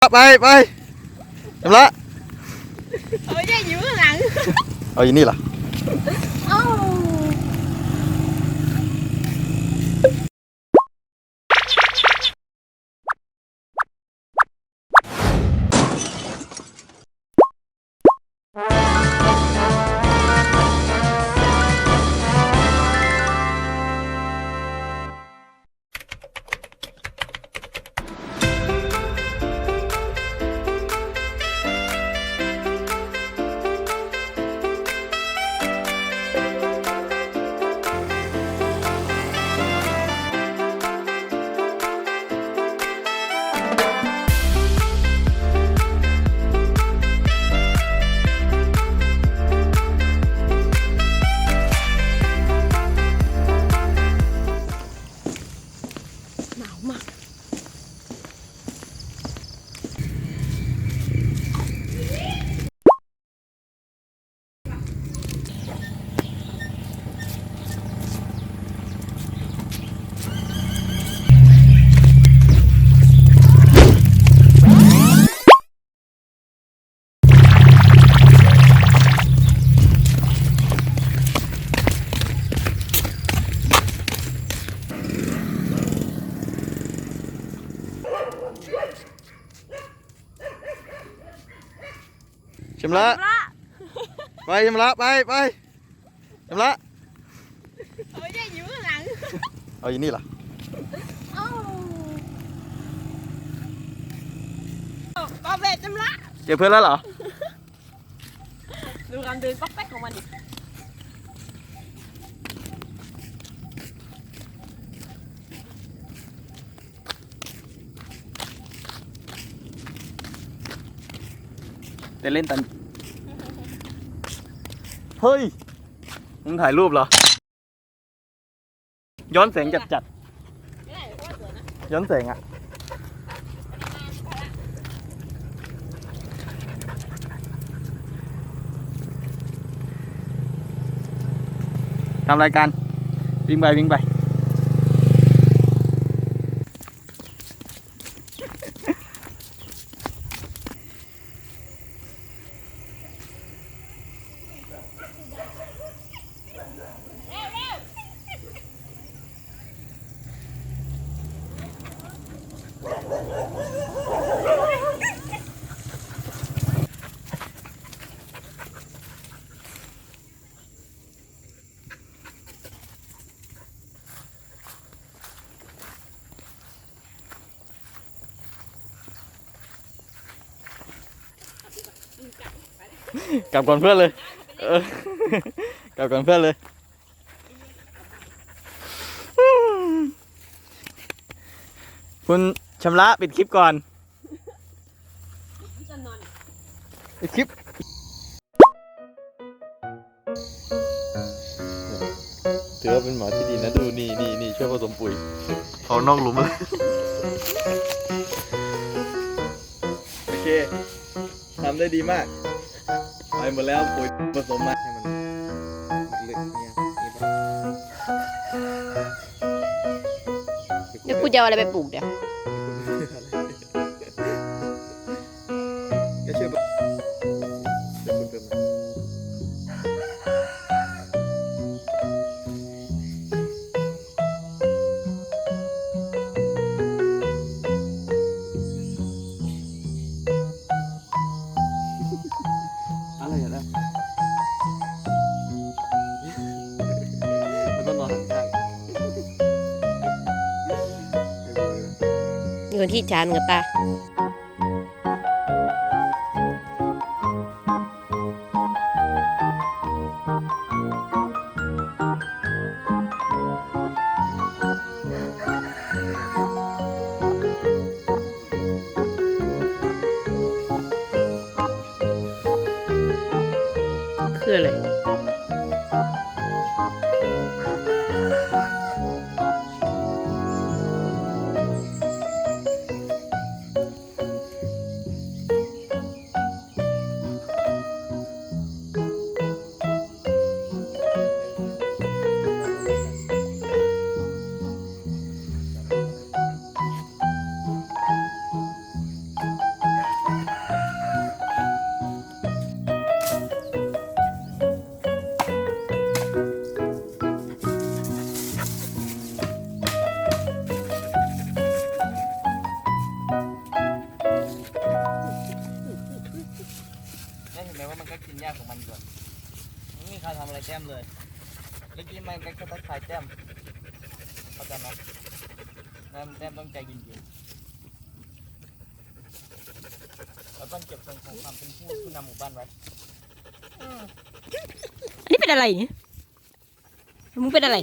ไปไปชำระเฮ้ยได้อยู่ข้างหลัง เอาอย่างนี้เหรอ ชำระพระไปชำระไปไปชำระเฮ้ยได้อยู่ข้างหลังเอาอย่างนี้เหรอเอ้าปอเบตจำละเจอเพื่อนแล้วเหรอ ดูการเดินป๊อกแป๊กของมันดิ จะเล่นตัน เฮ้ย มึงถ่ายรูปเหรอ ย้อนแสงจัดจัดไม่ได้เพราะว่าสวยนะๆย้อนแสงอะทำรายการวิ่งไปวิ่งไป กลับก่อนเพื่อนเลย กลับก่อนเพื่อนเลย คุณ ชำระปิดคลิปก่อนจะนอนปิดคลิปถือว่าเป็นหมอที่ดีนะดูนี่นี่นี่ช่วยผสมปุ๋ยเขานอกหลุมเลยโอเคทำได้ดีมากไปหมดแล้วปุ๋ยผสมมาให้มันลึกเนี่ยนี่ปะเดี๋ยวกูจะเอาอะไรไปปลูกเดี๋ยว เงินที่ชานกับตาคืออะไร ทำอะไรแจ้มเลยเมื่อกี้มันก็แค่ทักทายแจ้มเข้าใจไหมแต้มแต้มต้องใจเย็นๆเราต้องเก็บทรงของความเป็นผู้ผู้นำหมู่บ้านไว้อันนี้เป็นอะไรเนี่ยมึงเป็นอะไร